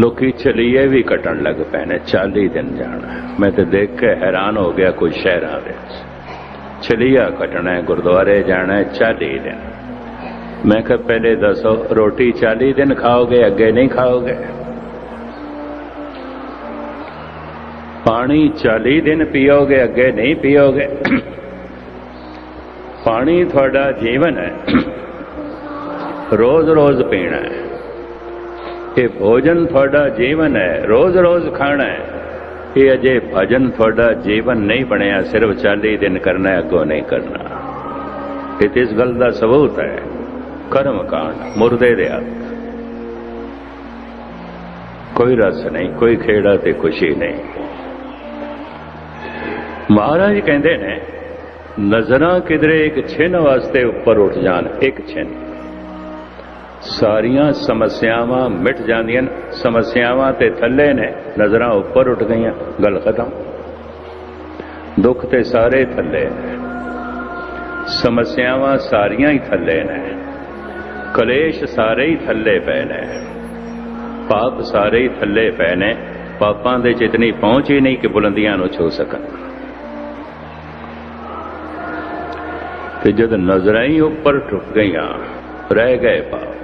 ਲੋਕੀ ਚਲੀਏ ਵੀ ਕੱਟਣ ਲੱਗ ਪਏ ਨੇ 40 ਦਿਨ ਜਾਣਾ। ਮੈਂ ਤੇ ਦੇਖ ਕੇ ਹੈਰਾਨ ਹੋ ਗਿਆ ਕੁਝ ਸ਼ਹਿਰਾਂ ਵਿੱਚ। ਚਲੀਆ ਕੱਟਣਾ ਹੈ ਗੁਰਦੁਆਰੇ ਜਾਣਾ ਹੈ 40 ਦਿਨ। ਮੈਂ ਕਿਹਾ, ਪਹਿਲੇ ਦੱਸੋ, ਰੋਟੀ 40 ਦਿਨ ਖਾਓਗੇ, ਅੱਗੇ ਨਹੀਂ ਖਾਓਗੇ? ਪਾਣੀ 40 ਦਿਨ ਪੀਓਗੇ, ਅੱਗੇ ਨਹੀਂ ਪੀਓਗੇ? ਪਾਣੀ ਤੁਹਾਡਾ ਜੀਵਨ ਹੈ। ਰੋਜ਼-ਰੋਜ਼ ਪੀਣਾ ਹੈ। ਇਹ ਭੋਜਨ ਤੁਹਾਡਾ ਜੀਵਨ ਹੈ ਰੋਜ਼-ਰੋਜ਼ ਖਾਣਾ ਹੈ। ਇਹ ਅਜੇ ਭਜਨ ਤੁਹਾਡਾ ਜੀਵਨ ਨਹੀਂ ਬਣਿਆ ਸਿਰਫ 40 ਦਿਨ ਕਰਨਾ ਹੈ, ਅੱਗੋਂ ਨਹੀਂ ਕਰਨਾ। ਇਹ ਇਸ ਗੱਲ ਦਾ ਸਬੂਤ ਹੈ। ਕਰਮ ਕਾਂਡ ਮੁਰਦੇ ਦੇ ਹੱਥ। ਕੋਈ ਰਸ ਨਹੀਂ ਕੋਈ ਖੇੜਾ ਤੇ ਖੁਸ਼ੀ ਨਹੀਂ। ਮਹਾਰਾਜ ਕਹਿੰਦੇ ਨੇ ਨਜ਼ਰਾਂ ਕਿਧਰੇ ਇੱਕ ਛਿਨ ਵਾਸਤੇ ਉੱਪਰ ਉੱਠ ਜਾਣ ਇੱਕ ਛਿਨ। ਸਾਰੀਆਂ ਸਮੱਸਿਆਵਾਂ ਮਿਟ ਜਾਂਦੀਆਂ ਨੇ। ਸਮੱਸਿਆਵਾਂ ਤੇ ਥੱਲੇ ਨੇ, ਨਜ਼ਰਾਂ ਉੱਪਰ ਉੱਠ ਗਈਆਂ। ਗੱਲ ਖਤਮ। ਦੁੱਖ ਤੇ ਸਾਰੇ ਥੱਲੇ ਨੇ। ਸਮੱਸਿਆਵਾਂ ਸਾਰੀਆਂ ਹੀ ਥੱਲੇ ਨੇ। ਕਲੇਸ਼ ਸਾਰੇ ਹੀ ਥੱਲੇ ਪਏ ਨੇ। ਪਾਪ ਸਾਰੇ ਹੀ ਥੱਲੇ ਪਏ ਨੇ। ਪਾਪਾਂ ਦੇ ਚ ਇਤਨੀ ਪਹੁੰਚ ਹੀ ਨਹੀਂ ਕਿ ਬੁਲੰਦੀਆਂ ਨੂੰ ਛੂ ਸਕਣ। ਤੇ ਜਦ ਨਜ਼ਰਾਂ ਹੀ ਉੱਪਰ ਟੁੱਟ ਗਈਆਂ, ਰਹਿ ਗਏ ਪਾਪ।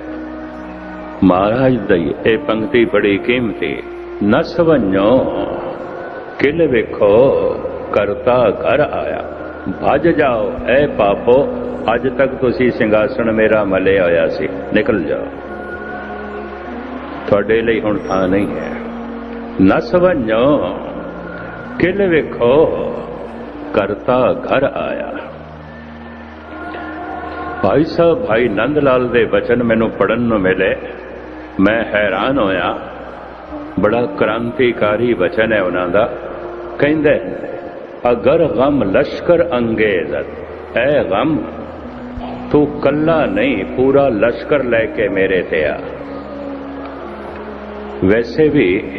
ਮਹਾਰਾਜ ਦੀ ਇਹ ਪੰਕਤੀ ਬੜੀ ਕੀਮਤੀ। ਨਸ ਵੰਨੋ ਕਿਲ ਵੇਖੋ, ਕਰਤਾ ਘਰ ਆਇਆ। ਭੱਜ ਜਾਓ, ਐ ਪਾਪੋ, ਅੱਜ ਤੱਕ ਤੁਸੀਂ ਸਿੰਘਾਸਣ ਮੇਰਾ ਮਲੇ ਹੋਇਆ ਸੀ। ਨਿਕਲ ਜਾਓ। ਤੁਹਾਡੇ ਲਈ ਹੁਣ ਥਾਂ ਨਹੀਂ ਹੈ। ਨਸ ਵੰਨੋ ਕਿਲ ਵੇਖੋ, ਕਰਤਾ ਘਰ ਆਇਆ। ਭਾਈ ਸਾਹਿਬ, ਭਾਈ ਨੰਦ ਲਾਲ ਦੇ ਵਚਨ ਮੈਨੂੰ ਪੜਨ ਨੂੰ ਮਿਲੇ। ਮੈਂ ਹੈਰਾਨ ਹੋਇਆ। ਬੜਾ ਕ੍ਰਾਂਤੀਕਾਰੀ ਵਚਨ ਹੈ ਉਹਨਾਂ ਦਾ। ਕਹਿੰਦੇ, ਅਗਰ ਗਮ ਲਸ਼ਕਰ ਅੰਗੇਜ਼ਤ ਐ ਗਮ, ਤੂੰ ਕੱਲਾ ਨਹੀਂ, ਪੂਰਾ ਲਸ਼ਕਰ ਲੈ ਕੇ ਮੇਰੇ ਤੇ ਆ। ਵੈਸੇ ਵੀ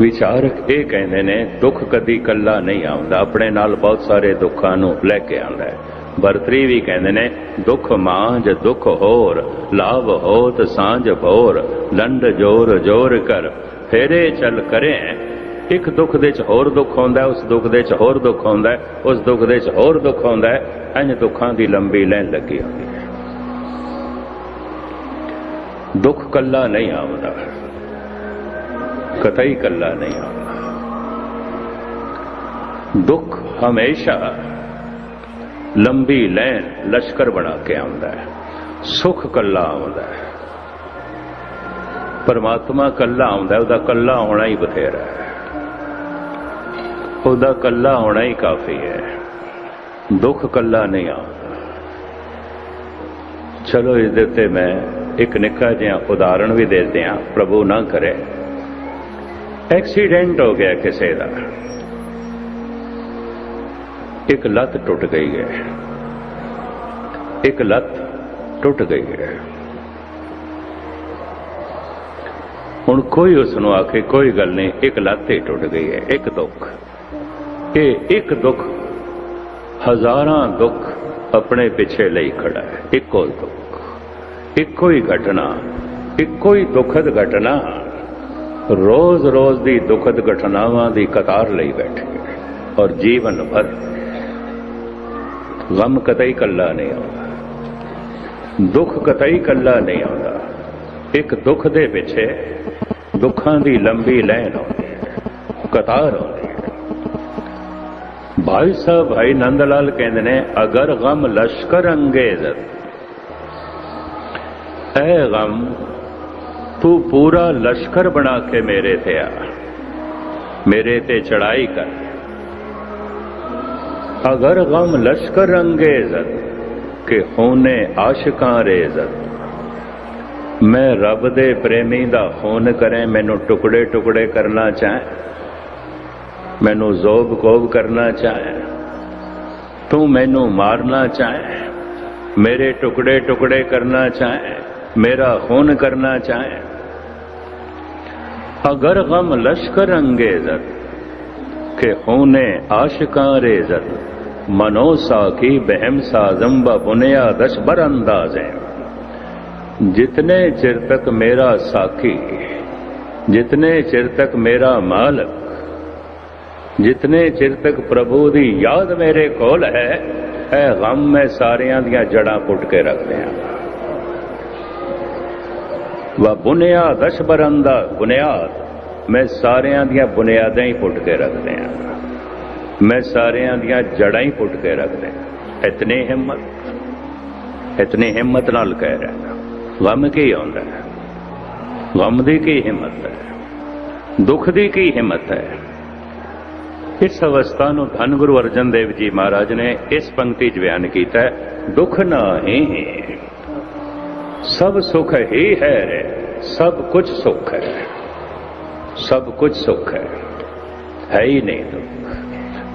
ਵਿਚਾਰਕ ਇਹ ਕਹਿੰਦੇ ਨੇ, ਦੁੱਖ ਕਦੀ ਕੱਲਾ ਨਹੀਂ ਆਉਂਦਾ, ਆਪਣੇ ਨਾਲ ਬਹੁਤ ਸਾਰੇ ਦੁੱਖਾਂ ਨੂੰ ਲੈ ਕੇ ਆਉਂਦਾ ਹੈ। ਵਰਤਰੀ ਵੀ ਕਹਿੰਦੇ ਨੇ, ਦੁੱਖ ਮਾਂਜ, ਦੁੱਖ ਹੋਰ, ਲਾਭ ਹੋਤ ਸਾਂਝ ਭੋਰ, ਲੰਡ ਜੋਰ ਜੋਰ ਕਰ, ਫੇਰੇ ਚੱਲ ਕਰੇ ਇੱਕ ਦੁੱਖ ਦੇ ਚ ਹੋਰ ਦੁੱਖ ਹੁੰਦਾ ਉਸ ਦੁੱਖ ਦੇ ਚ ਹੋਰ ਦੁੱਖ ਹੁੰਦਾ ਉਸ ਦੁੱਖ ਦੇ ਚ ਹੋਰ ਦੁੱਖ ਹੁੰਦਾ ਇੰਜ ਦੁੱਖਾਂ ਦੀ ਲੰਬੀ ਲੈਣ ਲੱਗੀ ਹੁੰਦੀ ਹੈ। ਦੁੱਖ ਕੱਲਾ ਨਹੀਂ ਆਉਂਦਾ, ਕਤਈ ਕੱਲਾ ਨਹੀਂ ਆਉਂਦਾ। ਦੁੱਖ ਹਮੇਸ਼ਾ ਲੰਬੀ ਲੈਨ ਲਸ਼ਕਰ ਬਣਾ ਕੇ ਆਉਂਦਾ ਹੈ। ਸੁਖ ਕੱਲਾ ਆਉਂਦਾ ਹੈ। ਪਰਮਾਤਮਾ ਕੱਲਾ ਆਉਂਦਾ ਉਹਦਾ ਕੱਲਾ ਹੋਣਾ ਹੀ ਬਥੇਰਾ ਹੈ। ਉਹਦਾ ਕੱਲਾ ਹੋਣਾ ਹੀ ਕਾਫੀ ਹੈ। ਦੁੱਖ ਕੱਲਾ ਨਹੀਂ ਆਉਂਦਾ। ਚਲੋ, ਇਸ ਦੇ ਉੱਤੇ ਮੈਂ ਇੱਕ ਨਿੱਕਾ ਜਿਹਾ ਉਦਾਹਰਣ ਵੀ ਦੇ ਦਿਆਂ, ਪ੍ਰਭੂ ਨਾ ਕਰੇ। ਐਕਸੀਡੈਂਟ ਹੋ ਗਿਆ ਕਿਸੇ ਦਾ। ਇੱਕ ਲੱਤ ਟੁੱਟ ਗਈ ਹੈ। ਇੱਕ ਲੱਤ ਟੁੱਟ ਗਈ ਹੈ। ਹੁਣ ਕੋਈ ਉਸ ਨੂੰ ਆਖੇ, ਕੋਈ ਗੱਲ ਨਹੀਂ, ਇੱਕ ਲੱਤ ਹੀ ਟੁੱਟ ਗਈ ਹੈ, ਇੱਕ ਦੁੱਖ। ਇਹ ਇੱਕ ਦੁੱਖ ਹਜ਼ਾਰਾਂ ਦੁੱਖ ਆਪਣੇ ਪਿੱਛੇ ਲਈ ਖੜਾ ਹੈ। ਇੱਕੋ ਦੁੱਖ, ਇੱਕੋ ਹੀ ਘਟਨਾ, ਇੱਕੋ ਹੀ ਦੁਖਦ ਘਟਨਾ, ਰੋਜ਼-ਰੋਜ਼ ਦੀ ਦੁਖਦ ਘਟਨਾਵਾਂ ਦੀ ਕਤਾਰ ਲਈ ਬੈਠੇ ਹੈ ਔਰ ਜੀਵਨ ਭਰ ਗਮ ਕਤਈ ਕੱਲਾ ਨਹੀਂ ਆਉਂਦਾ। ਦੁੱਖ ਕਤਈ ਕੱਲਾ ਨਹੀਂ ਆਉਂਦਾ। ਇੱਕ ਦੁੱਖ ਦੇ ਪਿੱਛੇ ਦੁੱਖਾਂ ਦੀ ਲੰਬੀ ਲਾਈਨ ਆਉਂਦੀ ਕਤਾਰ ਆਉਂਦੀ ਭਾਈ ਸਾਹਿਬ, ਭਾਈ ਨੰਦ ਲਾਲ ਕਹਿੰਦੇ ਨੇ, ਅਗਰ ਗਮ ਲਸ਼ਕਰ ਅੰਗੇਜ਼, ਐ ਗਮ ਤੂੰ ਪੂਰਾ ਲਸ਼ਕਰ ਬਣਾ ਕੇ ਮੇਰੇ ਤੇ ਆ। ਮੇਰੇ ਤੇ ਚੜਾਈ ਕਰ। ਅਗਰ ਗਮ ਲਸ਼ਕਰ ਅੰਗੇਜ਼ਤ ਕਿ ਹੋਨੇ ਆਸ਼ਿਕਾਂ ਰੇਜ਼ਤ ਮੈਂ ਰੱਬ ਦੇ ਪ੍ਰੇਮੀ ਦਾ ਖੂਨ ਕਰੇ, ਮੈਨੂੰ ਟੁਕੜੇ ਟੁਕੜੇ ਕਰਨਾ ਚਾਹੇ। ਮੈਨੂੰ ਜ਼ੋਬ ਕੋਬ ਕਰਨਾ ਚਾਹੇ। ਤੂੰ ਮੈਨੂੰ ਮਾਰਨਾ ਚਾਹੇ। ਮੇਰੇ ਟੁਕੜੇ ਟੁਕੜੇ ਕਰਨਾ ਚਾਹੇ। ਮੇਰਾ ਖੂਨ ਕਰਨਾ ਚਾਹੇ। ਅਗਰ ਗਮ ਲਸ਼ਕਰ ਅੰਗੇਜ਼ਤ ਕਿ ਹੋਨੇ ਆਸ਼ਿਕਾਂ ਰੇਜ਼ਤ ਮਨੋ ਸਾਕੀ ਬਹਿਮ ਸਾਜ਼ਮ ਬ ਬੁਨਿਆ ਦਸ਼ ਬਰ ਅੰਦਾਜ਼ੇ जितने चिर तक मेरा साखी जितने चिर तक मेरा मालक ਜਿਤਨੇ ਚਿਰ ਤੱਕ ਪ੍ਰਭੂ ਦੀ ਯਾਦ ਮੇਰੇ ਕੋਲ ਹੈ ਇਹ ਗਮ ਮੈਂ ਸਾਰਿਆਂ ਦੀਆਂ ਜੜਾਂ ਪੁੱਟ ਕੇ ਰੱਖਦੇ ਹਾਂ ਵਾ ਬੁਨਿਆ ਦਸ਼ਬਰਨ ਦਾ ਬੁਨਿਆਦ ਮੈਂ ਸਾਰਿਆਂ ਦੀਆਂ ਬੁਨਿਆਦਾਂ ਹੀ ਪੁੱਟ ਕੇ ਰੱਖਦੇ ਹਾਂ। ਮੈਂ ਸਾਰਿਆਂ ਦੀਆਂ ਜੜਾਂ ਹੀ ਪੁੱਟ ਕੇ ਰੱਖਦੇ ਹਾਂ। ਇਤਨੀ ਹਿੰਮਤ ਇਤਨੀ ਹਿੰਮਤ ਨਾਲ ਕਹਿ ਰਿਹਾ ਗਮ ਕੀ ਆਉਂਦਾ ਹੈ? ਗਮ ਦੀ ਕੀ ਹਿੰਮਤ ਹੈ? ਦੁੱਖ ਦੀ ਕੀ ਹਿੰਮਤ ਹੈ? ਇਸ ਅਵਸਥਾ ਨੂੰ ਧੰਨ ਗੁਰੂ ਅਰਜਨ ਦੇਵ ਜੀ ਮਹਾਰਾਜ ਨੇ ਇਸ ਪੰਕਤੀ 'ਚ ਬਿਆਨ ਕੀਤਾ ਦੁੱਖ ਨਾ ਨਾਹੀਂ ਸਭ ਸੁਖ ਹੀ ਹੈ ਸਭ ਕੁਝ ਸੁਖ ਹੈ। ਸਭ ਕੁਝ ਸੁਖ ਹੈ। ਹੈ ਹੀ ਨਹੀਂ ਦੁੱਖ।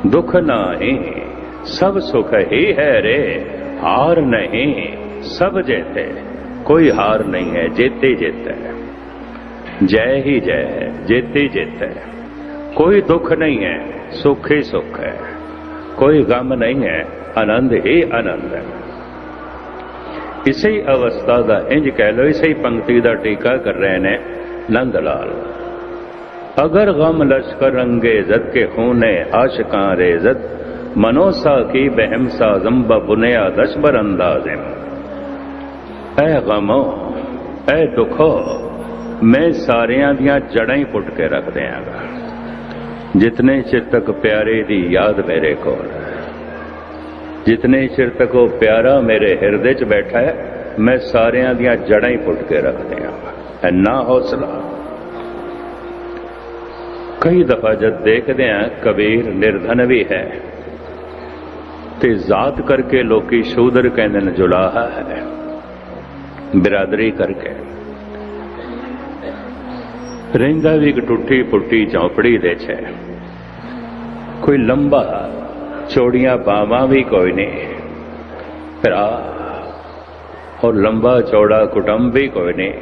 ਦੁੱਖ ਨਹੀਂ, ਸਭ ਸੁਖ ਹੀ ਹੈ ਰੇ। ਹਾਰ ਨਹੀਂ, ਸਭ ਜੇਤੇ। ਕੋਈ ਹਾਰ ਨਹੀਂ ਹੈ, ਜੇਤੇ ਜੇਤਾ। ਹੈ ਜੈ ਹੀ ਜੈ ਹੈ ਜੇਤੇ। ਜੇਤਾ ਹੈ ਕੋਈ ਦੁੱਖ ਨਹੀਂ ਹੈ, ਸੁਖ ਹੀ ਸੁਖ ਹੈ। ਕੋਈ ਗਮ ਨਹੀਂ ਹੈ, ਆਨੰਦ ਹੀ ਆਨੰਦ ਹੈ। ਇਸੇ ਅਵਸਥਾ ਦਾ ਇੰਜ ਕਹਿ ਲੋ ਇਸੇ ਪੰਕਤੀ ਦਾ ਟੀਕਾ ਕਰ ਰਹੇ ਨੇ ਨੰਦ ਲਾਲ। ਅਗਰ ਗਮ ਲਸ਼ਕਰ ਰੰਗੇ ਜ਼ਦ ਕੇ ਖੂਨੇ ਆਸ਼ਕਾਂ ਰੇਜ਼ਤ ਮਨੋਸਾ ਕੀ ਬਹਿਮਸਾ ਜ਼ੰਬ ਬੁਨਿਆ ਦਸ਼ਬਰ ਅੰਦਾਜ਼ਿਮ ਐ ਗਮੋ, ਐ ਦੁਖੋ, ਮੈਂ ਸਾਰਿਆਂ ਦੀਆਂ ਜੜਾਂ ਹੀ ਪੁੱਟ ਕੇ ਰੱਖ ਦਿਆਂਗਾ। ਜਿਤਨੇ ਚਿਰ ਤੱਕ ਪਿਆਰੇ ਦੀ ਯਾਦ ਮੇਰੇ ਕੋਲ ਜਿਤਨੇ ਚਿਰ ਤੱਕ ਉਹ ਪਿਆਰਾ ਮੇਰੇ ਹਿਰਦੇ 'ਚ ਬੈਠਾ ਹੈ, ਮੈਂ ਸਾਰਿਆਂ ਦੀਆਂ ਜੜਾਂ ਹੀ ਪੁੱਟ ਕੇ ਰੱਖ ਦਿਆਂਗਾ। ਐਨਾ ਹੌਸਲਾ। ਕਈ ਦਫਾ ਜਦ ਦੇਖਦੇ ਆ ਕਬੀਰ ਨਿਰਧਨ ਵੀ ਹੈ। ਤੇ ਜ਼ਾਤ ਕਰਕੇ ਲੋਕੀ ਸ਼ੂਦਰ ਕਹਿੰਦੇ ਨੇ, ਜੁਲਾਹਾ ਹੈ। ਬਿਰਾਦਰੀ ਕਰਕੇ। ਰਹਿੰਦਾ ਵੀ ਇੱਕ ਟੁੱਟੀ ਪੁੱਟੀ ਝੌਂਪੜੀ ਦੇ 'ਚ ਕੋਈ ਲੰਬਾ ਚੌੜੀਆਂ ਬਾਵਾਂ ਵੀ ਕੋਈ ਨਹੀਂ। ਭਰਾ, ਔਰ ਲੰਬਾ ਚੌੜਾ ਕੁਟੰਬ ਵੀ ਕੋਈ ਨਹੀਂ।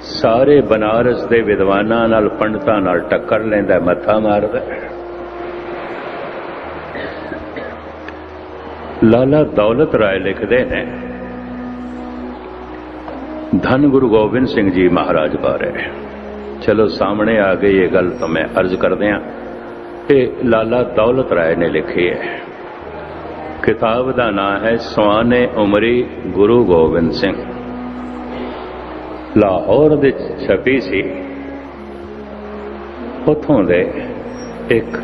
ਸਾਰੇ ਬਨਾਰਸ ਦੇ ਵਿਦਵਾਨਾਂ ਨਾਲ, ਪੰਡਤਾਂ ਨਾਲ ਟੱਕਰ ਲੈਂਦਾ, ਮੱਥਾ ਮਾਰਦਾ। ਲਾਲਾ ਦੌਲਤ ਰਾਏ ਲਿਖਦੇ ਨੇ, ਧੰਨ ਗੁਰੂ ਗੋਬਿੰਦ ਸਿੰਘ ਜੀ ਮਹਾਰਾਜ ਬਾਰੇ। ਚਲੋ, ਸਾਹਮਣੇ ਆ ਗਈ ਇਹ ਗੱਲ ਤਾਂ ਮੈਂ ਅਰਜ਼ ਕਰਦੇ ਆ ਇਹ ਲਾਲਾ ਦੌਲਤ ਰਾਏ ਨੇ ਲਿਖੀ ਹੈ। ਕਿਤਾਬ ਦਾ ਨਾਮ ਹੈ, ਸਵਾਨੇ ਉਮਰੀ ਗੁਰੂ ਗੋਬਿੰਦ ਸਿੰਘ। ਲਾਹੌਰ ਦੇ ਛਪੀ ਸੀ। ਉਥੋਂ ਦੇ ਇੱਕ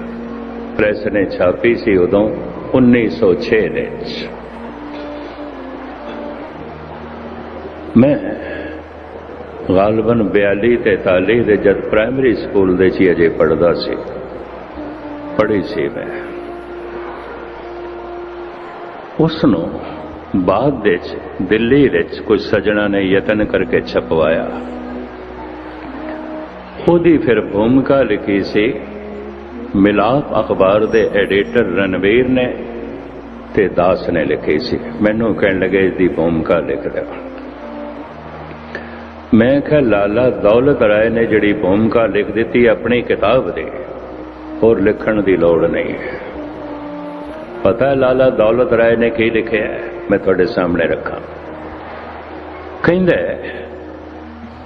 ਪ੍ਰੈਸ ਨੇ ਛਾਪੀ ਸੀ ਉਦੋਂ 1906 ਦੇ ਵਿੱਚ। ਮੈਂ ਗਾਲਬਨ 42 ਤੇ 43 ਦੇ ਜਦ ਪ੍ਰਾਇਮਰੀ ਸਕੂਲ ਦੇ ਚ ਅਜੇ ਪੜਦਾ ਸੀ, ਪੜ੍ਹੀ ਸੀ ਮੈਂ। ਉਸ ਨੂੰ ਬਾਅਦ ਵਿੱਚ, ਦਿੱਲੀ ਵਿੱਚ ਕੁਝ ਸਜਣਾ ਨੇ ਯਤਨ ਕਰਕੇ ਛਪਵਾਇਆ। ਉਹਦੀ ਫਿਰ ਭੂਮਿਕਾ ਲਿਖੀ ਸੀ, ਮਿਲਾਪ ਅਖਬਾਰ ਦੇ ਐਡੀਟਰ ਰਣਵੀਰ ਨੇ ਤੇ ਦਾਸ ਨੇ ਲਿਖੀ ਸੀ। ਮੈਨੂੰ ਕਹਿਣ ਲੱਗੇ ਇਸ ਦੀ ਭੂਮਿਕਾ ਲਿਖ ਰਿਹਾ ਮੈਂ ਕਿਹਾ, ਲਾਲਾ ਦੌਲਤ ਰਾਏ ਨੇ ਜਿਹੜੀ ਭੂਮਿਕਾ ਲਿਖ ਦਿੱਤੀ ਆਪਣੀ ਕਿਤਾਬ ਦੀ, ਹੋਰ ਲਿਖਣ ਦੀ ਲੋੜ ਨਹੀਂ ਹੈ। ਪਤਾ ਹੈ, ਲਾਲਾ ਦੌਲਤ ਰਾਏ ਨੇ ਕੀ ਲਿਖਿਆ ਮੈਂ ਤੁਹਾਡੇ ਸਾਹਮਣੇ ਰੱਖਾਂ। ਕਹਿੰਦਾ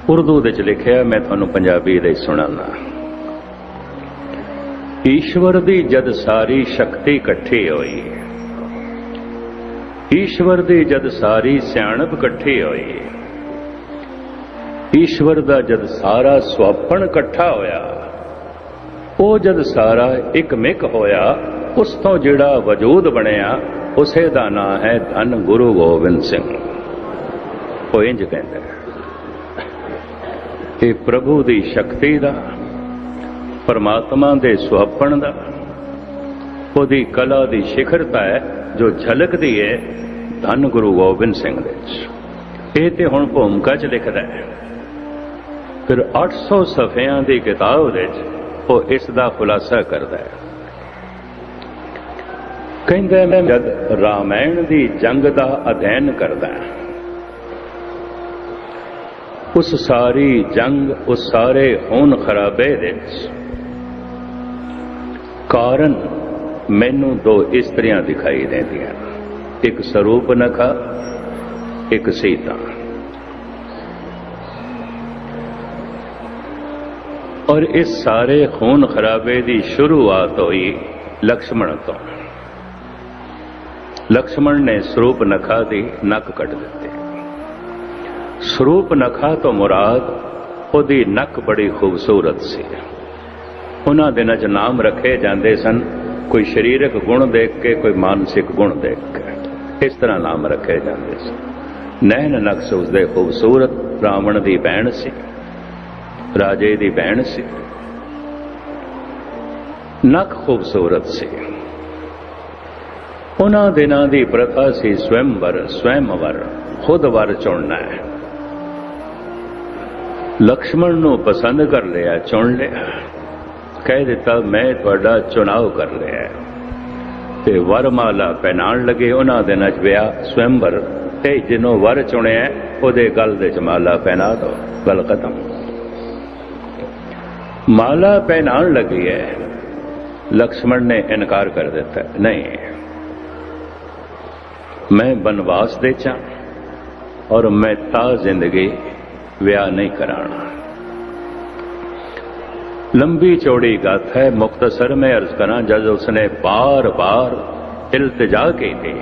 ਉਰਦੂ ਵਿੱਚ ਲਿਖਿਆ ਮੈਂ ਤੁਹਾਨੂੰ ਪੰਜਾਬੀ ਦੇ ਸੁਣਾਉਣਾ ਈਸ਼ਵਰ ਦੀ ਜਦ ਸਾਰੀ ਸ਼ਕਤੀ ਇਕੱਠੀ ਹੋਈ, ਈਸ਼ਵਰ ਦੀ ਜਦ ਸਾਰੀ ਸਿਆਣਪ ਇਕੱਠੀ ਹੋਈ, ਈਸ਼ਵਰ ਦਾ ਜਦ ਸਾਰਾ ਸੁਆਪਣ ਇਕੱਠਾ ਹੋਇਆ, ਉਹ ਜਦ ਸਾਰਾ ਇੱਕ ਮਿਕ ਹੋਇਆ ਉਸ ਤੋਂ ਜਿਹੜਾ ਵਜੂਦ ਬਣਿਆ, ਉਸੇ ਦਾ ਨਾਂ ਹੈ ਧੰਨ ਗੁਰੂ ਗੋਬਿੰਦ ਸਿੰਘ। ਉਹ ਇੰਜ ਕਹਿੰਦਾ ਇਹ ਪ੍ਰਭੂ ਦੀ ਸ਼ਕਤੀ ਦਾ, ਪਰਮਾਤਮਾ ਦੇ ਸੁਹੱਪਣ ਦਾ, ਉਹਦੀ ਕਲਾ ਦੀ ਸਿਖਰਤਾ ਹੈ, ਜੋ ਝਲਕਦੀ ਹੈ ਧੰਨ ਗੁਰੂ ਗੋਬਿੰਦ ਸਿੰਘ ਦੇ ਵਿੱਚ। ਇਹ ਤੇ ਹੁਣ ਭੂਮਿਕਾ 'ਚ ਲਿਖਦਾ ਹੈ। ਫਿਰ 800 ਸਫ਼ਿਆਂ ਦੀ ਕਿਤਾਬ ਵਿੱਚ ਉਹ ਇਸ ਦਾ ਖੁਲਾਸਾ ਕਰਦਾ ਹੈ। ਕਹਿੰਦੇ ਮੈਂ ਜਦ ਰਾਮਾਇਣ ਦੀ ਜੰਗ ਦਾ ਅਧਿਐਨ ਕਰਦਾ ਉਸ ਸਾਰੀ ਜੰਗ ਉਸ ਸਾਰੇ ਹੋਣ ਖਰਾਬੇ ਦੇ ਕਾਰਨ ਮੈਨੂੰ ਦੋ ਇਸਤਰੀਆਂ ਦਿਖਾਈ ਦਿੰਦੀਆਂ ਇੱਕ ਸਰੂਪਨਖਾ ਇੱਕ ਸੀਤਾ। ਔਰ ਇਸ ਸਾਰੇ ਖੂਨ ਖਰਾਬੇ ਦੀ ਸ਼ੁਰੂਆਤ ਹੋਈ ਲਕਸ਼ਮਣ ਤੋਂ। ਲਕਸ਼ਮਣ ਨੇ ਸਰੂਪ ਨਖਾ ਦੀ ਨੱਕ ਕੱਟ ਦਿੱਤੀ। ਸਰੂਪ ਨਖਾ ਤੋਂ ਮੁਰਾਦ ਉਹਦੀ ਨੱਕ ਬੜੀ ਖੂਬਸੂਰਤ ਸੀ। ਉਹਨਾਂ ਦਿਨਾਂ 'ਚ ਨਾਮ ਰੱਖੇ ਜਾਂਦੇ ਸਨ। ਕੋਈ ਸਰੀਰਕ ਗੁਣ ਦੇਖ ਕੇ, ਕੋਈ ਮਾਨਸਿਕ ਗੁਣ ਦੇਖ ਕੇ। ਇਸ ਤਰ੍ਹਾਂ ਨਾਮ ਰੱਖੇ ਜਾਂਦੇ ਸਨ। ਨੈਣ ਨਕਸ਼ ਉਸਦੇ ਖੂਬਸੂਰਤ ਬ੍ਰਾਹਮਣ ਦੀ ਭੈਣ ਸੀ। ਰਾਜੇ ਦੀ ਭੈਣ ਸੀ। ਨੱਕ ਖੂਬਸੂਰਤ ਸੀ। ਉਹਨਾਂ ਦਿਨਾਂ ਦੀ ਪ੍ਰਥਾ ਸੀ ਸਵੈੰਵਰ ਸਵੈਮਵਰ ਖੁਦ ਵਰ ਚੁਣਨਾ ਹੈ। ਲਕਸ਼ਮਣ ਨੂੰ ਪਸੰਦ ਕਰ ਲਿਆ, ਚੁਣ ਲਿਆ। ਕਹਿ ਦਿੱਤਾ, ਮੈਂ ਤੁਹਾਡਾ ਚੁਣਾਵ ਕਰ ਲਿਆ ਤੇ ਵਰਮਾਲਾ ਪਹਿਨਾਣ ਲੱਗੇ। ਉਹਨਾਂ ਦਿਨਾਂ 'ਚ ਵਿਆਹ ਸਵੈੰਵਰ ਤੇ ਜਿਹਨੂੰ ਵਰ ਚੁਣਿਆ ਉਹਦੇ ਗਲ ਦੇ 'ਚ ਮਾਲਾ ਪਹਿਨਾ ਦੋ, ਗੱਲ ਖਤਮ। ਮਾਲਾ ਪਹਿਨਾਣ ਲੱਗੀ ਹੈ। ਲਕਸ਼ਮਣ ਨੇ ਇਨਕਾਰ ਕਰ ਦਿੱਤਾ, ਨਹੀਂ ਮੈਂ ਬਨਵਾਸ ਦੇ ਚਾ ਔਰ ਮੈਂ ਤਾ ਜ਼ਿੰਦਗੀ ਵਿਆਹ ਨਹੀਂ ਕਰਾਣਾ। ਲੰਬੀ ਚੌੜੀ ਗੱਥ ਹੈ, ਮੁਕਤਸਰ ਮੈਂ ਅਰਜ਼ ਕਰਾਂ, ਜਦ ਉਸਨੇ ਬਾਰ-ਬਾਰ ਇਲਤਜਾ ਕੀਤੀ,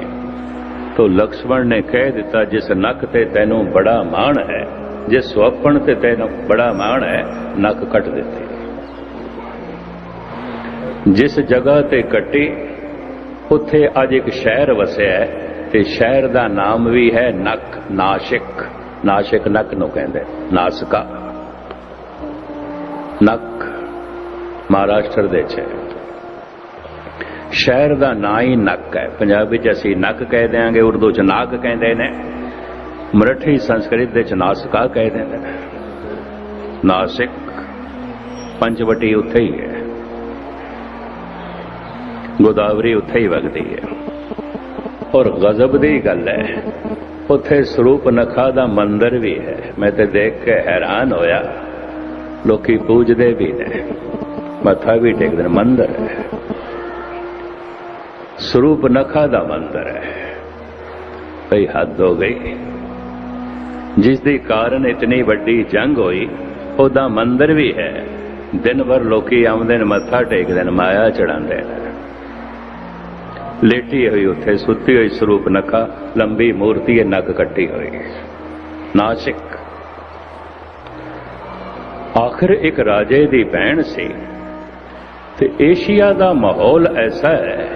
ਤੋ ਲਕਸ਼ਮਣ ਨੇ ਕਹਿ ਦਿੱਤਾ, ਜਿਸ ਨੱਕ ਤੇ ਤੈਨੂੰ ਬੜਾ ਮਾਣ ਹੈ, ਜਿਸ ਸੁਆਪਣ ਤੇ ਤੈਨੂੰ ਬੜਾ ਮਾਣ ਹੈ, ਨੱਕ ਕੱਟ ਦਿੱਤੇ। ਜਿਸ ਜਗ੍ਹਾ ਤੇ ਕੱਟੀ, ਉੱਥੇ ਅੱਜ ਇੱਕ ਸ਼ਹਿਰ ਵਸਿਆ ਹੈ ਤੇ ਸ਼ਹਿਰ ਦਾ ਨਾਮ ਵੀ ਹੈ ਨਕ, ਨਾਸ਼ਿਕ। ਨਾਸ਼ਿਕ ਨਕ ਨੂੰ ਕਹਿੰਦੇ, ਨਾਸਕਾ। ਨਕ ਮਹਾਰਾਸ਼ਟਰ ਦੇ ਚ ਸ਼ਹਿਰ ਦਾ ਨਾਂ ਹੀ ਨੱਕ ਹੈ। ਪੰਜਾਬੀ ਚ ਅਸੀਂ ਨੱਕ ਕਹਿ ਦਿਆਂਗੇ, ਉਰਦੂ ਚ ਨਾਕ ਕਹਿੰਦੇ ਨੇ। ਮਰਾਠੀ ਸੰਸਕ੍ਰਿਤ ਦੇ ਚ ਨਾਸਕਾ ਕਹਿੰਦੇ ਨੇ। ਨਾਸਿਕ ਪੰਚਵਟੀ ਉੱਥੇ ਹੀ ਹੈ। ਗੋਦਾਵਰੀ ਉੱਥੇ ਹੀ ਵਗਦੀ ਹੈ। ਔਰ ਗਜ਼ਬ ਦੀ ਗੱਲ ਹੈ। ਉੱਥੇ ਸਰੂਪ ਨਖਾ ਦਾ ਮੰਦਿਰ ਵੀ ਹੈ। ਮੈਂ ਤੇ ਦੇਖ ਕੇ ਹੈਰਾਨ ਹੋਇਆ। ਲੋਕੀ ਪੂਜਦੇ ਵੀ ਨੇ। ਮੱਥਾ ਵੀ ਟੇਕਦੇ ਨੇ। ਮੰਦਰ ਹੈ। ਸਰੂਪ ਨਖਾ ਦਾ ਮੰਦਰ ਹੈ। ਭਈ ਹੱਦ ਹੋ ਗਈ। ਜਿਸ ਦੇ ਕਾਰਨ ਇਤਨੀ ਵੱਡੀ ਜੰਗ ਹੋਈ, ਉਹਦਾ ਮੰਦਿਰ ਵੀ ਹੈ। ਦਿਨ ਭਰ ਲੋਕੀ ਆਉਂਦੇ ਨੇ, ਮੱਥਾ ਟੇਕਦੇ ਨੇ, ਮਾਇਆ ਚੜਾਉਂਦੇ ਨੇ। ਲੇਟੀ ਹੋਈ ਉੱਥੇ, ਸੁੱਤੀ ਹੋਈ ਸਰੂਪ ਨਖਾ ਲੰਬੀ ਮੂਰਤੀ ਹੈ ਨੱਕ ਕੱਟੀ ਹੋਈ। ਨਾਸਿਕ। ਆਖਰ ਇੱਕ ਰਾਜੇ ਦੀ ਭੈਣ ਸੀ ਤੇ ਏਸ਼ੀਆ ਦਾ ਮਾਹੌਲ ਐਸਾ ਹੈ,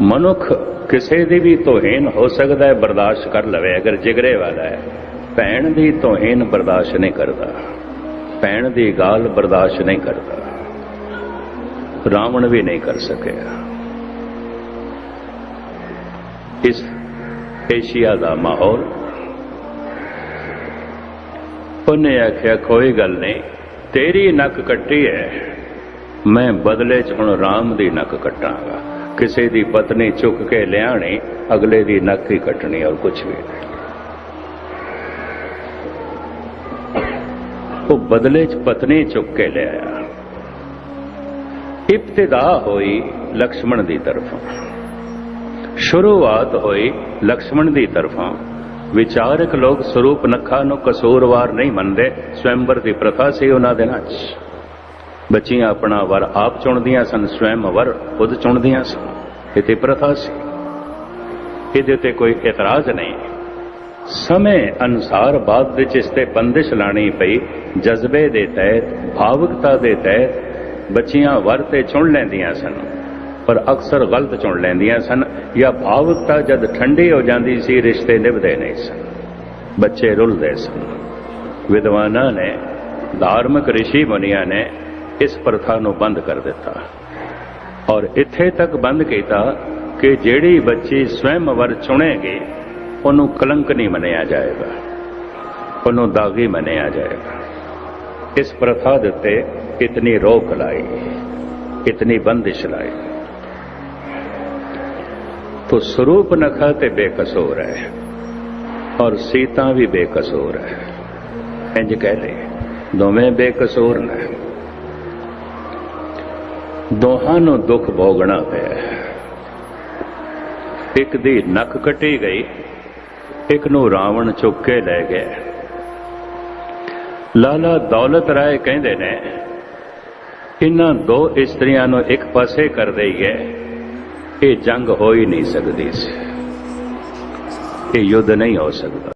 ਮਨੁੱਖ ਕਿਸੇ ਦੀ ਵੀ ਤੋਹੀਨ ਹੋ ਸਕਦਾ ਹੈ, ਬਰਦਾਸ਼ਤ ਕਰ ਲਵੇ। ਅਗਰ ਜਿਗਰੇ ਵਾਲਾ ਹੈ, ਭੈਣ ਦੀ ਤੋਹੀਨ ਬਰਦਾਸ਼ਤ ਨਹੀਂ ਕਰਦਾ। ਭੈਣ ਦੀ ਗਾਲ ਬਰਦਾਸ਼ਤ ਨਹੀਂ ਕਰਦਾ। ਰਾਵਣ ਵੀ ਨਹੀਂ ਕਰ ਸਕਿਆ। ਇਸ ਏਸ਼ੀਆ ਦਾ ਮਾਹੌਲ। ਉਹਨੇ ਆਖਿਆ, ਕੋਈ ਗੱਲ ਨਹੀਂ, ਤੇਰੀ ਨੱਕ ਕੱਟੀ ਹੈ, ਮੈਂ ਬਦਲੇ ਚ ਹੁਣ ਰਾਮ ਦੀ ਨੱਕ ਕੱਟਾਂਗਾ। ਕਿਸੇ ਦੀ ਪਤਨੀ ਚੁੱਕ ਕੇ ਲਿਆਣੀ, ਅਗਲੇ ਦੀ ਨੱਕ ਹੀ ਕੱਟਣੀ ਔਰ ਕੁਝ ਵੀ ਉਹ ਬਦਲੇ ਚ ਪਤਨੀ ਚੁੱਕ ਕੇ ਲਿਆਇਆ। ਇਬਤਦਾ ਹੋਈ ਲਕਸ਼ਮਣ ਦੀ ਤਰਫੋਂ। ਸ਼ੁਰੂਆਤ ਹੋਈ ਲਕਸ਼ਮਣ ਦੀ ਤਰਫੋਂ। ਵਿਚਾਰਕ ਲੋਕ ਸਰੂਪ ਨਖਾ ਨੂੰ ਕਸੂਰਵਾਰ ਨਹੀਂ ਮੰਨਦੇ, ਸਵੈੰਬਰ ਦੀ ਪ੍ਰਥਾ ਸੀ ਉਹਨਾਂ ਦੇ ਨਾਲ। ਬੱਚੀਆਂ ਆਪਣਾ ਵਰ ਆਪ ਚੁਣਦੀਆਂ ਸਨ, ਸਵੈਮ ਵਰ ਖੁਦ ਚੁਣਦੀਆਂ ਸਨ। ਇਹ ਤੇ ਪ੍ਰਥਾ ਸੀ। ਇਹਦੇ ਤੇ ਕੋਈ ਇਤਰਾਜ਼ ਨਹੀਂ। ਸਮੇਂ ਅਨੁਸਾਰ ਬਾਅਦ ਵਿੱਚ ਇਸ ਤੇ ਬੰਦਿਸ਼ ਲਾਣੀ ਪਈ। ਜਜ਼ਬੇ ਦੇ ਤਹਿਤ, ਭਾਵੁਕਤਾ ਦੇ ਤਹਿਤ ਬੱਚੀਆਂ ਵਰ ਤੇ ਚੁਣ ਲੈਂਦੀਆਂ ਸਨ। ਪਰ ਅਕਸਰ ਗਲਤ ਚੁਣ ਲੈਂਦੀਆਂ ਸਨ ਜਾਂ ਭਾਵੁਕਤਾ ਜਦ ਠੰਡੀ ਹੋ ਜਾਂਦੀ ਸੀ, ਰਿਸ਼ਤੇ ਨਿਭਦੇ ਨਹੀਂ ਸਨ, ਬੱਚੇ ਰੁੱਲਦੇ ਸਨ। ਵਿਦਵਾਨਾਂ ਨੇ, ਧਾਰਮਿਕ ਰਿਸ਼ੀ ਮੁਨੀਆਂ ਨੇ ਇਸ ਪ੍ਰਥਾ ਨੂੰ ਬੰਦ ਕਰ ਦਿੱਤਾ ਔਰ ਇੱਥੇ ਤੱਕ ਬੰਦ ਕੀਤਾ ਕਿ ਜਿਹੜੀ ਬੱਚੀ ਸਵੈਮ ਵਰ ਚੁਣੇਗੀ, ਉਹਨੂੰ ਕਲੰਕ ਨਹੀਂ ਮੰਨਿਆ ਜਾਏਗਾ, ਉਹਨੂੰ ਦਾਗੀ ਮੰਨਿਆ ਜਾਏਗਾ। ਇਸ ਪ੍ਰਥਾ ਦੇ ਉੱਤੇ ਇਤਨੀ ਰੋਕ ਲਾਈ, ਇਤਨੀ ਬੰਦਿਸ਼ ਲਾਈ। तो स्वरूप नखा ते बेकसूर है और सीता भी बेकसूर है इंज कह ले दोवें बेकसूर ने ਦੋਹਾਂ ਨੂੰ ਦੁੱਖ ਭੋਗਣਾ ਪਿਆ ਇੱਕ ਦੀ ਨੱਕ ਕੱਟੀ ਗਈ ਇੱਕ ਨੂੰ ਰਾਵਣ ਚੁੱਕ ਕੇ ਲੈ ਗਿਆ ਲਾਲਾ ਦੌਲਤ ਰਾਏ ਕਹਿੰਦੇ ਨੇ ਇਹਨਾਂ ਦੋ ਇਸਤਰੀਆਂ ਨੂੰ ਇੱਕ ਪਾਸੇ ਕਰ ਦਈਏ ਇਹ ਜੰਗ ਹੋ ਹੀ ਨਹੀਂ ਸਕਦੀ ਸੀ। ਇਹ ਯੁੱਧ ਨਹੀਂ ਹੋ ਸਕਦਾ।